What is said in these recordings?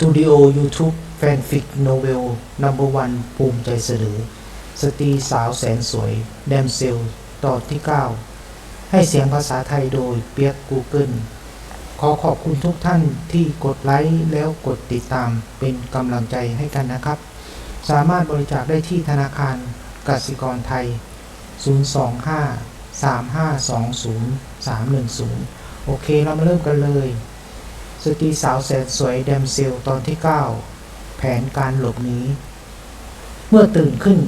ตูดิโอ YouTube แฟนฟิกโนเวลนัมเบอร์วันภูมิใจเสนอสตรีสาวแสนสวย แดมเซล ตอนที่ 9 ให้เสียงภาษาไทยโดยเปียก Google ขอขอบคุณทุกท่านที่กดไลค์แล้วกดติดตามเป็นกำลังใจให้กันนะครับ สามารถบริจาคได้ที่ธนาคารกสิกรไทย 025 3520 310 โอเค เรามาเริ่มกันเลย สตรีสาวแสนสวยแดมเซลตอนที่ 9 แผนการหลบหนีเมื่อตื่นขึ้น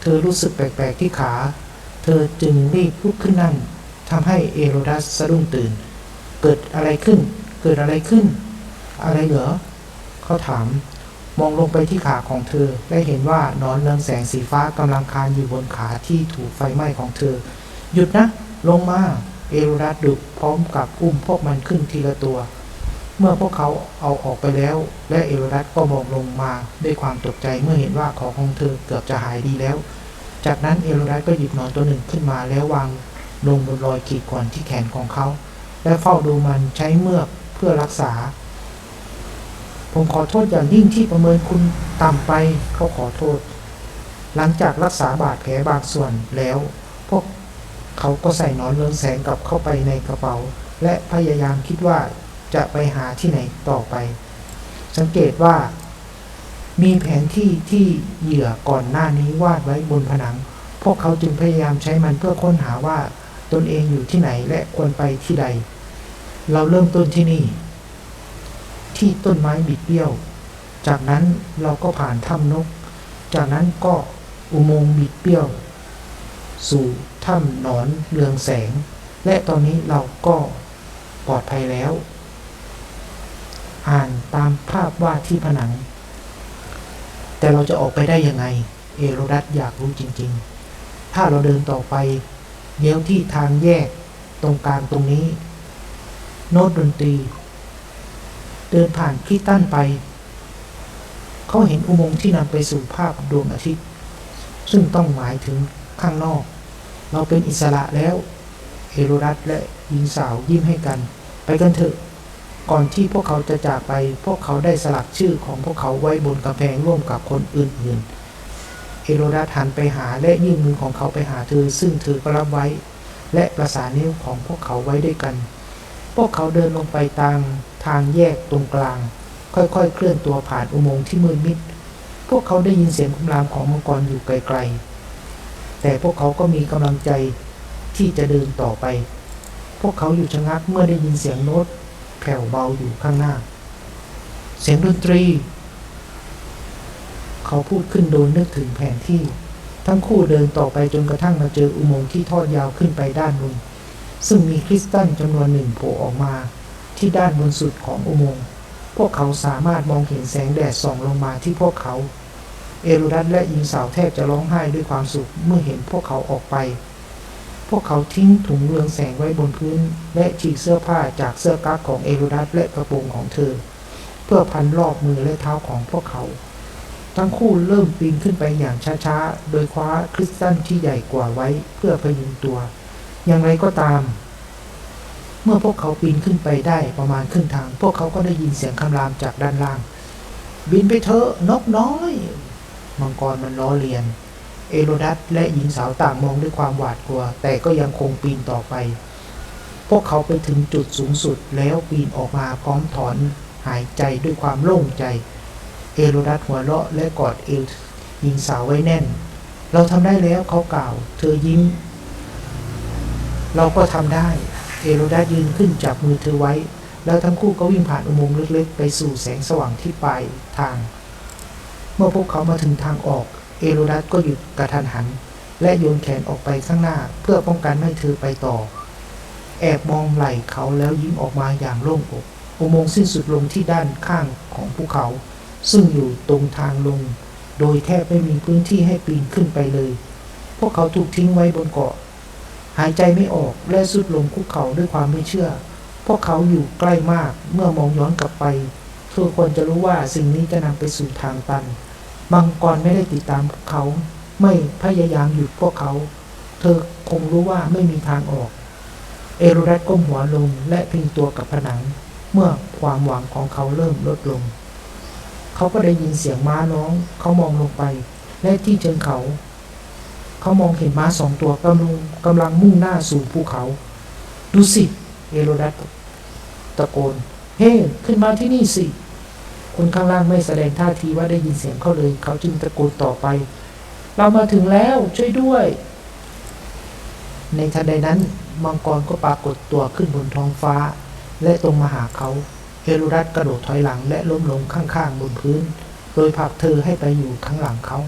เธอรู้สึกแปลกๆที่ขา เธอจึงรีบลุกขึ้นนั่งทำให้เอโรดัสสะดุ้งตื่น เกิดอะไรขึ้น เกิดอะไรขึ้น อะไรเหรอเขาถาม มองลงไปที่ขาของเธอและเห็นว่านอนเรืองแสงสีฟ้ากำลังคานอยู่บนขาที่ถูกไฟไหม้ของเธอ หยุดนะ ลงมา เอโรดัสดุพร้อมกับอุ้มพวกมันขึ้นทีละตัว เมื่อพวกเขาเอาออกไปแล้ว และเอโรดัสก็มองลงมาด้วยความตกใจเมื่อเห็นว่าของของเธอเกือบจะหายดีแล้ว จากนั้นเอโรดัสก็หยิบหนอนตัวหนึ่งขึ้นมาแล้ววางลงบนรอยขีดข่วนที่แขนของเขา และเฝ้าดูมันใช้เมือกเพื่อรักษา ผมขอโทษอย่างยิ่งที่ประเมินคุณต่ำไปเขาขอโทษ หลังจากรักษาบาดแผลบางส่วนแล้ว พวกเขาก็ใส่นอนเรืองแสงกลับเข้าไปในกระเป๋า และพยายามคิดว่า จะไปหาที่ไหนต่อไป สังเกตว่า มีแผนที่ที่เหยื่อก่อนหน้านี้วาดไว้บนผนัง พวกเขาจึงพยายามใช้มันเพื่อค้นหาว่าตนเองอยู่ที่ไหนและควรไปที่ใด เราเริ่มต้นที่นี่ ที่ต้นไม้บิดเบี้ยว จากนั้นเราก็ผ่านถ้ำนก จากนั้นก็อุโมงค์บิดเบี้ยว สู่ถ้ำหนอนเรืองแสง และตอนนี้เราก็ปลอดภัยแล้ว อ่านตามภาพวาดที่ผนัง แต่เราจะออกไปได้ยังไง เอโรดัสอยากรู้จริง ๆ ถ้าเราเดินต่อไปเลี้ยวที่ทางแยกตรงกลางตรงนี้ โน้ตดนตรี เดินผ่านคริตันไป เขาเห็นอุโมงค์ที่นำไปสู่ภาพดวงอาทิตย์ ซึ่งต้องหมายถึงข้างนอก เราเป็นอิสระแล้วเอโรดัสและหญิงสาวยิ้มให้กัน ไปกันเถอะ ก่อนที่พวกเขาจะจากไป พวกเขาได้สลักชื่อของพวกเขาไว้บนกำแพงร่วมกับคนอื่นๆ เอโรดัสหันไปหาและยื่นมือของเขาไปหาเธอ ซึ่งเธอก็รับไว้ และประสานนิ้วของพวกเขาไว้ด้วยกัน พวกเขาเดินลงไปตามทางแยกตรงกลาง ค่อยๆ เคลื่อนตัวผ่านอุโมงค์ที่มืดมิด พวกเขาได้ยินเสียงคำรามของมังกรอยู่ไกลๆ แต่พวกเขาก็มีกำลังใจที่จะเดินต่อไป พวกเขาอยู่ชะงักเมื่อได้ยินเสียงโน้ต แผ่วเบาอยู่ข้างหน้า เสียงดนตรี เขาพูดขึ้นโดยนึกถึงแผนที่ ทั้งคู่เดินต่อไปจนกระทั่งมาเจออุโมงค์ที่ทอดยาวขึ้นไปด้านบนซึ่งมีคริสตัลจำนวนหนึ่งโผล่ออกมา ที่ด้านบนสุดของอุโมงค์พวกเขาสามารถมองเห็นแสงแดดส่องลงมาที่พวกเขา เอรูดัสและหญิงสาวแทบจะร้องไห้ด้วยความสุขเมื่อเห็นพวกเขาออกไป วกเขาทิ้งถุงเรืองแสงไว้บนพื้น และฉีกเสื้อผ้าจากเสื้อกั๊กของเอรูดัสและกระโปรงของเธอ เพื่อพันรอบมือและเท้าของพวกเขา ทั้งคู่เริ่มปีนขึ้นไปอย่างช้าๆ โดยคว้าคริสตัลที่ใหญ่กว่าไว้เพื่อพยุงตัว อย่างไรก็ตาม เมื่อพวกเขาปีนขึ้นไปได้ประมาณครึ่งทาง พวกเขาก็ได้ยินเสียงคำรามจากด้านล่าง บินไปเถอะนกน้อย มังกรมันล้อเลียน เอโรดัสและหญิงสาวต่างมองด้วยความหวาดกลัว แต่ก็ยังคงปีนต่อไป พวกเขาไปถึงจุดสูงสุดแล้วปีนออกมาพร้อมถอนหายใจด้วยความโล่งใจ เอโรดัสหัวเราะและกอดเอวหญิงสาวไว้แน่น เราทำได้แล้วเขากล่าว เธอยิ้ม เราก็ทำได้ เอโรดัสยืนขึ้นจับมือเธอไว้ แล้วทั้งคู่ก็วิ่งผ่านอุโมงค์เล็กๆ ไปสู่แสงสว่างที่ปลายทาง เมื่อพวกเขามาถึงทางออก เอโรดัสก็หยุดกระทันหัน และโยนแขนออกไปข้างหน้าเพื่อป้องกันไม่ให้เธอไปต่อ แอบมองไหล่เขาแล้วยิ้มออกมาอย่างโล่งอกอุโมงค์สิ้นสุดลงที่ด้านข้างของภูเขา ซึ่งอยู่ตรงทางลง โดยแทบไม่มีพื้นที่ให้ปีนขึ้นไปเลย พวกเขาถูกทิ้งไว้บนเกาะ หายใจไม่ออกและสุดลงคุกเข่าด้วยความไม่เชื่อ พวกเขาอยู่ใกล้มากเมื่อมองย้อนกลับไปเธอควรจะรู้ว่าสิ่งนี้จะนำไปสู่ทางตัน มังกรไม่ได้ติดตามเขา ไม่พยายามหยุดพวกเขา เธอคงรู้ว่าไม่มีทางออก เอโรดัสก้มหัวลงและพิงตัวกับผนัง เมื่อความหวังของเขาเริ่มลดลง เขาก็ได้ยินเสียงม้าร้อง เขามองลงไป และที่เชิงเขา เขามองเห็นม้าสองตัวกำลังกำลังมุ่งหน้าสู่ภูเขา ดูสิ เอโรดัสตะโกน เฮ้ขึ้นมาที่นี่สิ คนข้างล่างไม่แสดงท่าทีว่าได้ยินเสียงเขาเลย เขาจึงตะโกนต่อไป เรามาถึงแล้วช่วยด้วย ในทันใดนั้นมังกรก็ปรากฏตัวขึ้นบนท้องฟ้า และตรงมาหาเขาเอรุรัตกระโดดถอยหลังและล้มลงข้างๆบนพื้น โดยผลักเธอให้ไปอยู่ข้างหลังเขา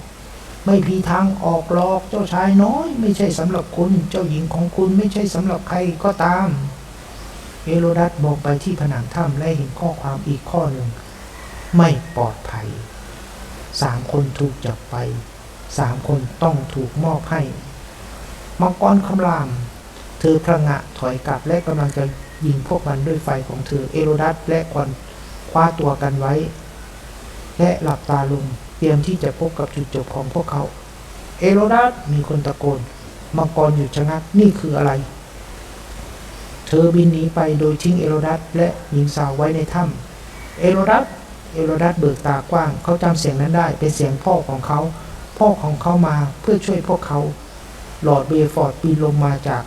ไม่มีทางออกหรอกเจ้าชายน้อย ไม่ใช่สำหรับคุณ เจ้าหญิงของคุณไม่ใช่สำหรับใครก็ตาม เอโรดัสมองไปที่ผนังถ้ำและเห็นข้อความอีกข้อหนึ่ง ไม่ปลอดภัยสามคนถูกจับไปสามคนต้องถูกมอบให้ มังกรคำราม เธอพระงะถอยกลับและกำลังจะยิงพวกมันด้วยไฟของเธอเอโรดัสและควันคว้าตัวกันไว้ และหลับตาลงเตรียมที่จะพบกับจุดจบของพวกเขา เอโรดัสมีคนตะโกน มังกรหยุดชะงักนี่คืออะไร เธอบินหนีไปโดยทิ้งเอโรดัสและหญิงสาวไว้ในถ้ำเอโรดัส เอโรดัสเบิกตากว้าง เขาจำเสียงนั้นได้เป็นเสียงพ่อของเขา พ่อของเขามาเพื่อช่วยพวกเขา หลอดเบฟอร์ดปีนลงมาจาก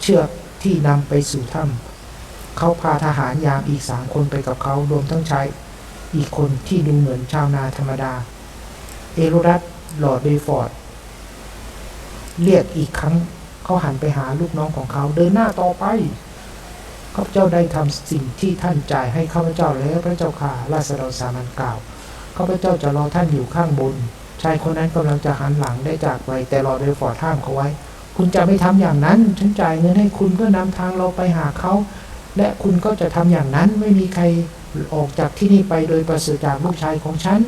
เชือกที่นำไปสู่ถ้ำเขาพาทหารยามอีกสามคนไปกับเขารวมทั้งชายอีกคนที่ดูเหมือนชาวนาธรรมดา เอโรดัสหลอดเบฟอร์ดเรียกอีกครั้งเขาหันไปหาลูกน้องของเขาเดินหน้าต่อไป ข้าพเจ้าได้ทำสิ่งที่ท่านจ่ายให้ข้าพเจ้าแล้วพระเจ้าค่ะราษฎรสามัญกล่าวข้าพเจ้าจะรอท่านอยู่ข้างบน ชายคนนั้นกำลังจะหันหลังได้จากไปแต่รอเดฟอร์ดห้ามเขาไว้ คุณจะไม่ทำอย่างนั้น ฉันจ่ายเงินให้คุณเพื่อนำทางเราไปหาเขา และคุณก็จะทำอย่างนั้นไม่มีใครออกจากที่นี่ไปโดยประเสริฐจากลูกชายของฉัน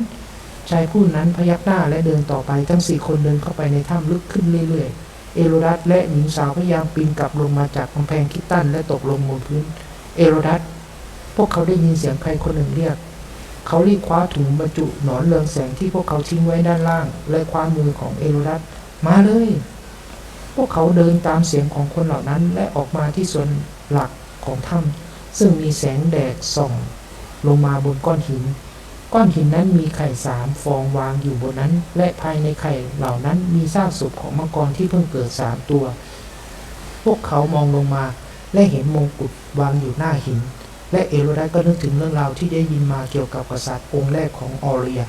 ชายผู้นั้นพยักหน้าและเดินต่อไปทั้งสี่คนเดินเข้าไปในถ้ำลึกขึ้นเรื่อยๆ เอโรดัสและหญิงสาวพยายามปีนกลับลงมาจากกำแพงคิดตันและตกลงบนพื้น เอโรดัสพวกเขาได้ยินเสียงใครคนหนึ่งเรียก เขารีบคว้าถุงบรรจุหนอนเรืองแสงที่พวกเขาทิ้งไว้ด้านล่าง และคว้ามือของเอโรดัสมาเลย พวกเขาเดินตามเสียงของคนเหล่านั้นและออกมาที่ส่วนหลักของถ้ำซึ่งมีแสงแดดส่อง ลงมาบนก้อนหิน ก้อนหินนั้นมีไข่สามฟองวางอยู่บนนั้น และภายในไข่เหล่านั้นมีซากศพของมังกรที่เพิ่งเกิดสามตัว พวกเขามองลงมา และเห็นมงกุฎวางอยู่หน้าหิน และเอโรดก็นึกถึงเรื่องราวที่ได้ยินมาเกี่ยวกับกษัตริย์องค์แรกของออเรีย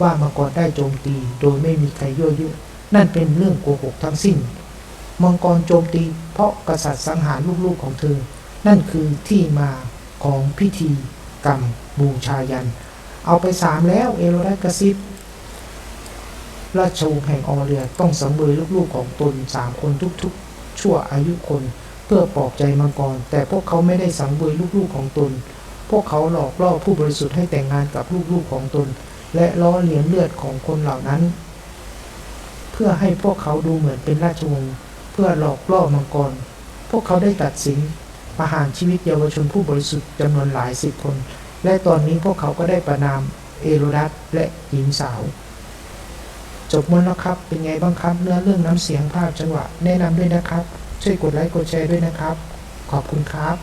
ว่ามังกรได้โจมตีโดยไม่มีใครยั่วยุนั่นเป็นเรื่องโกหกทั้งสิ้น มังกรโจมตี เพราะกษัตริย์สังหารลูกๆของเธอ นั่นคือที่มาของพิธีกรรมบูชายัน เอาไปสามแล้วเอโรดัสกระซิบราชวงศ์แห่งออเรียต้องสังเวยลูกๆของตนสามคนทุกๆ ชั่วอายุคน เพื่อปลอบใจมังกร แต่พวกเขาไม่ได้สังเวยลูกๆของตน พวกเขาหลอกล่อผู้บริสุทธิ์ให้แต่งงานกับลูกๆของตน และล้อเลียนเลือดของคนเหล่านั้น เพื่อให้พวกเขาดูเหมือนเป็นราชวงศ์เพื่อหลอกล่อมังกร พวกเขาได้ตัดสินประหารชีวิตเยาวชนผู้บริสุทธิ์จำนวนหลายสิบคน และตอนนี้พวกเขาก็ได้ประนามเอโรดัสและหญิงสาว จบหมดแล้วครับ เป็นไงบ้างครับ เนื้อเรื่องน้ำเสียงภาพจังหวะ แนะนำด้วยนะครับ ช่วยกดไลค์กดแชร์ด้วยนะครับ ขอบคุณครับ